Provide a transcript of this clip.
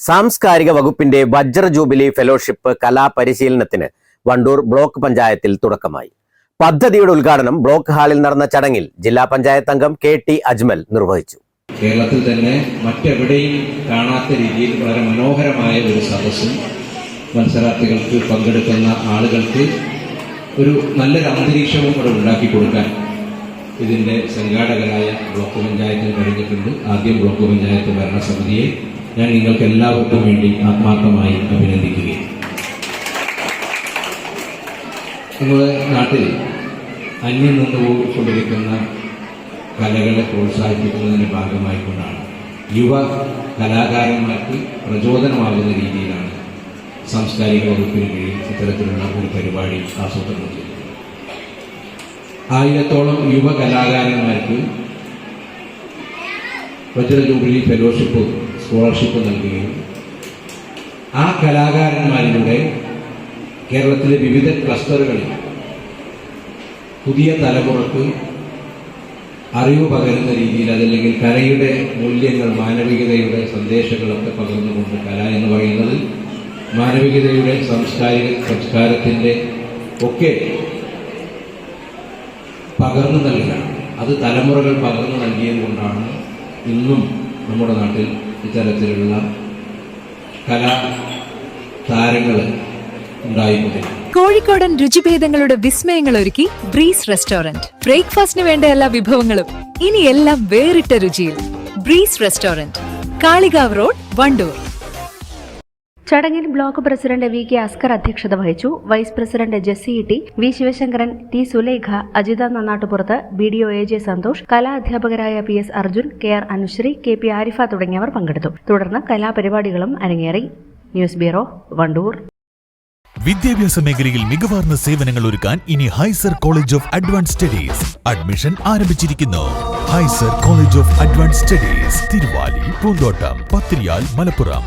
സാംസ്കാരിക വകുപ്പിന്റെ വജ്ര ജൂബിലി ഫെലോഷിപ്പ് കലാപരിശീലനത്തിന് വണ്ടൂർ ബ്ലോക്ക് പഞ്ചായത്തിൽ തുടക്കമായി. പദ്ധതിയുടെ ഉദ്ഘാടനം ബ്ലോക്ക് ഹാളിൽ നടന്ന ചടങ്ങിൽ ജില്ലാ പഞ്ചായത്ത് അംഗം കെ ടി അജ്മൽ നിർവഹിച്ചു. കേരളത്തിൽ തന്നെ മറ്റെവിടെയും കാണാത്ത രീതിയിൽ വളരെ മനോഹരമായ ഒരു സദസ്സും മത്സരാർത്ഥികൾക്ക് പങ്കെടുക്കുന്ന ആളുകൾക്ക് ഒരു നല്ലൊരു അന്തരീക്ഷവും ഇവിടെ ഉണ്ടാക്കി കൊടുക്കാൻ ഇതിന്റെ സംഘാടകരായ ബ്ലോക്ക് പഞ്ചായത്തിന് കഴിഞ്ഞിട്ടുണ്ട്. ആദ്യം ബ്ലോക്ക് പഞ്ചായത്ത് ഭരണസമിതിയെ ഞാൻ നിങ്ങൾക്ക് എല്ലാവർക്കും വേണ്ടി ആത്മാർത്ഥമായി അഭിനന്ദിക്കുകയാണ്. നമ്മുടെ നാട്ടിൽ അന്യം നിന്ന് പോയിക്കൊണ്ടിരിക്കുന്ന കലകളെ പ്രോത്സാഹിപ്പിക്കുന്നതിന്റെ ഭാഗമായിക്കൊണ്ടാണ് യുവ കലാകാരന്മാർക്ക് പ്രചോദനമാകുന്ന രീതിയിലാണ് സാംസ്കാരിക വകുപ്പിന് കീഴിൽ ഇത്തരത്തിലുള്ള ഒരു പരിപാടി ആസൂത്രണം ചെയ്തത് ആയിരത്തോളം യുവ കലാകാരന്മാർക്ക് വജ്രജൂബിലി ഫെലോഷിപ്പ് സ്കോളർഷിപ്പ് നൽകുകയും ആ കലാകാരന്മാരിലൂടെ കേരളത്തിലെ വിവിധ ക്ലസ്റ്ററുകളിൽ പുതിയ തലമുറയ്ക്ക് അറിവ് പകരുന്ന രീതിയിൽ അതല്ലെങ്കിൽ കലയുടെ മൂല്യങ്ങൾ മാനവികതയുടെ സന്ദേശങ്ങളൊക്കെ പകർന്നുകൊണ്ട് കല എന്ന് പറയുന്നത് മാനവികതയുടെ സാംസ്കാരിക സംസ്കാരത്തിന്റെ ഒക്കെ പകർന്നു നൽകുകയാണ് അത് തലമുറകൾ പകർന്നു നൽകിയത് കൊണ്ടാണ് ഇന്നും നമ്മുടെ നാട്ടിൽ ഇത്തരത്തിലുള്ള കലാ താരങ്ങൾ ഉണ്ടായിക്കൊണ്ടിരിക്കുന്നത് കോഴിക്കോടൻ രുചിഭേദങ്ങളുടെ വിസ്മയങ്ങൾ ഒരുക്കി ബ്രീസ് റെസ്റ്റോറന്റ് ബ്രേക്ക്ഫാസ്റ്റിന് വേണ്ട എല്ലാ വിഭവങ്ങളും ഇനി എല്ലാം വേറിട്ട രുചിയിൽ. Breeze restaurant Kalikavu road Wandoor. ചടങ്ങിൽ block president V K Askar അധ്യക്ഷത വഹിച്ചു. Vice president Jessy T V Sivasankaran T Sulekha Ajitha നന്നാട്ടുപുറത്ത് B D O A J Santhosh കലാ അധ്യാപകരായ P S Arjun K R Anusree K P Arifa തുടങ്ങിയവർ പങ്കെടുത്തു. തുടർന്ന് കലാപരിപാടികളും അരങ്ങേറി. News bureau Wandoor. വിദ്യാഭ്യാസ മേഖലയിൽ മികവാർന്ന സേവനങ്ങൾ ഒരുക്കാൻ ഇനി ഹൈസർ college of advance studies admission ആരംഭിച്ചിരിക്കുന്നു. ഹൈസർ college of advance studies Thiruvali പൂന്തോട്ടം പത്രിയാൽ മലപ്പുറം.